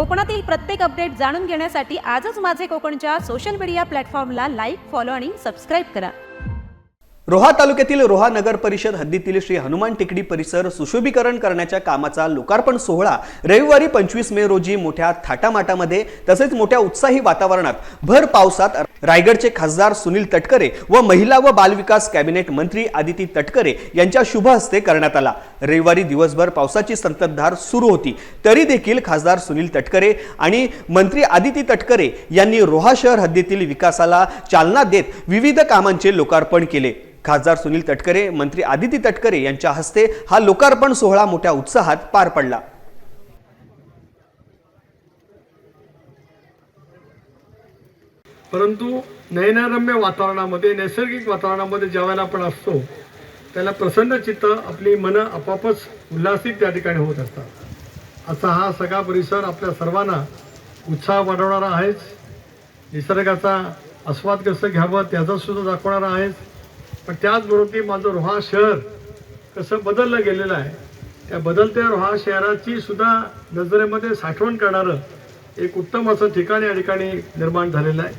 कोकणातील प्रत्येक अपडेट जाणून घेण्यासाठी आजच माझे कोकणच्या सोशल मीडिया प्लॅटफॉर्मला लाईक फॉलो आणि सबस्क्राईब करा. रोहा तालुक्यातील रोहा नगर परिषद हद्दीतील श्री हनुमान टेकडी परिसर सुशोभीकरण करण्याच्या कामाचा लोकार्पण सोहळा रविवारी पंचवीस मे रोजी मोठ्या थाटामाटामध्ये तसेच मोठ्या उत्साही वातावरणात भर पावसात रायगडचे खासदार सुनील तटकरे व महिला व बालविकास कॅबिनेट मंत्री आदिती तटकरे यांच्या शुभ हस्ते करण्यात आला. रविवारी दिवसभर पावसाची संततधार सुरू होती. तरी देखील खासदार सुनील तटकरे आणि मंत्री आदिती तटकरे यांनी रोहा शहर हद्दीतील विकासाला चालना देत विविध कामांचे लोकार्पण केले. खासदार सुनील तटकरे मंत्री आदिती तटकरे यांच्या हस्ते हा लोकार्पण सोहळा मोठ्या उत्साहात पार पडला. परंतु नयनारम्य वातावरणामध्ये नैसर्गिक वातावरणामध्ये ज्यावेळेला आपण असतो त्याला प्रसन्न चित्त आपली मनं आपोआपच उल्हासित त्या ठिकाणी होत असतात. असा हा सगळा परिसर आपल्या सर्वांना उत्साह वाढवणारा आहेच. निसर्गाचा आस्वाद कसं घ्यावं त्याचा सुद्धा दाखवणारा आहेच. पण त्याचबरोबर ती माझं रोहा शहर कसं बदललं गेलेलं आहे त्या बदलत्या रोहा शहराची सुद्धा नजरेमध्ये साठवण करणारं एक उत्तम असं ठिकाण या ठिकाणी निर्माण झालेलं आहे.